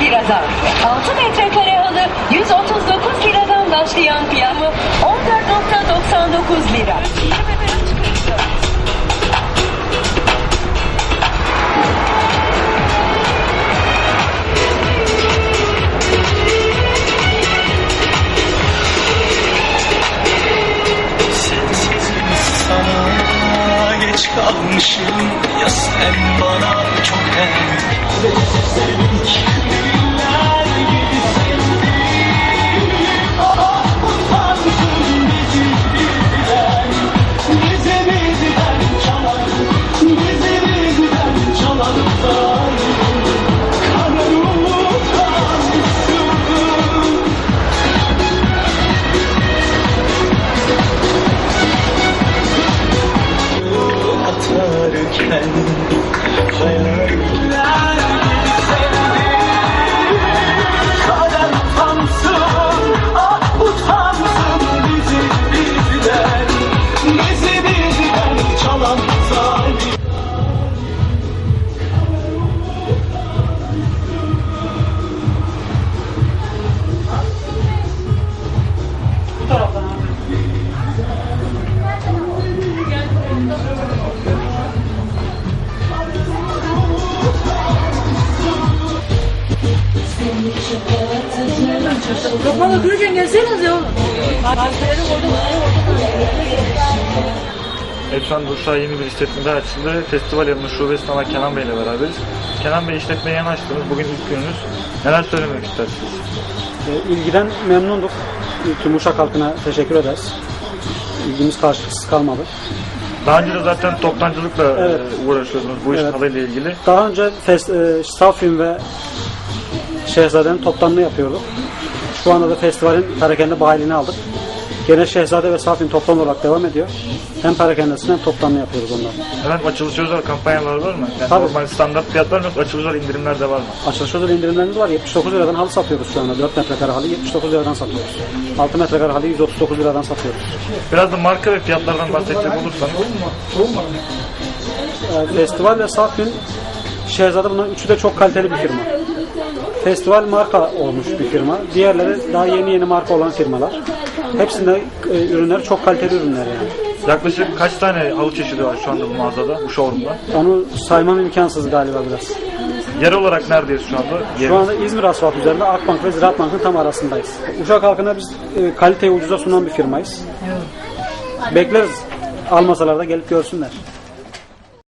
liradan. 6 metrekare halı 139 liradan başlayan fiyatı 14.99 lira. Kalmışım ya sen bana çok erken atarken hayaller Kapalı dururken gelseniz ya oğlum. Evet şu an Bursa yeni bir işletmede açıldı. Festival yanında şubesi olan Kenan Bey ile beraberiz. Kenan Bey işletmeyi yeni açtınız. Bugün ilk gününüz. Neler söylemek istersiniz? E, İlgiden memnunduk. Tüm Uşak halkına teşekkür ederiz. İlgimiz karşılıksız kalmadı. Daha önce de zaten toptancılıkla Evet. e, uğraşıyordunuz bu iş Evet. halıyla ilgili. Daha önce fest, e, Safin ve Şehzade'nin toplamını yapıyorduk. Şu anda da festivalin perakende bahilini aldık. Gene Şehzade ve Safin toplam olarak devam ediyor. Hem perakendesini hem toplamını yapıyoruz onları. Efendim açılış özel kampanyalar var mı? Yani Tabii. normal standart fiyatlar mı yoksa açılış özel indirimler de var mı? Açılış özel indirimlerimiz var. 79 liradan halı satıyoruz şu anda. 4 metrekare halı 79 liradan satıyoruz. 6 metrekare halı 139 liradan satıyoruz. Biraz da marka ve fiyatlardan bahsedecek olursanız. E, Festival ve Safin Şehzade bunların üçü de çok kaliteli bir firma. Festival marka olmuş bir firma. Diğerleri daha yeni yeni marka olan firmalar. Hepsinde e, ürünler çok kaliteli ürünler yani. Yaklaşık kaç tane halı çeşidi var şu anda bu mağazada, bu showroom'da? Onu saymam imkansız galiba biraz. Yer olarak neredeyiz şu anda? Şu Yerimiz. anda İzmir Asfalt üzerinde Akbank ve Ziraat Bank'ın tam arasındayız. Uşak halkına biz e, kaliteyi ucuza sunan bir firmayız. Bekleriz. Almasalar da gelip görsünler.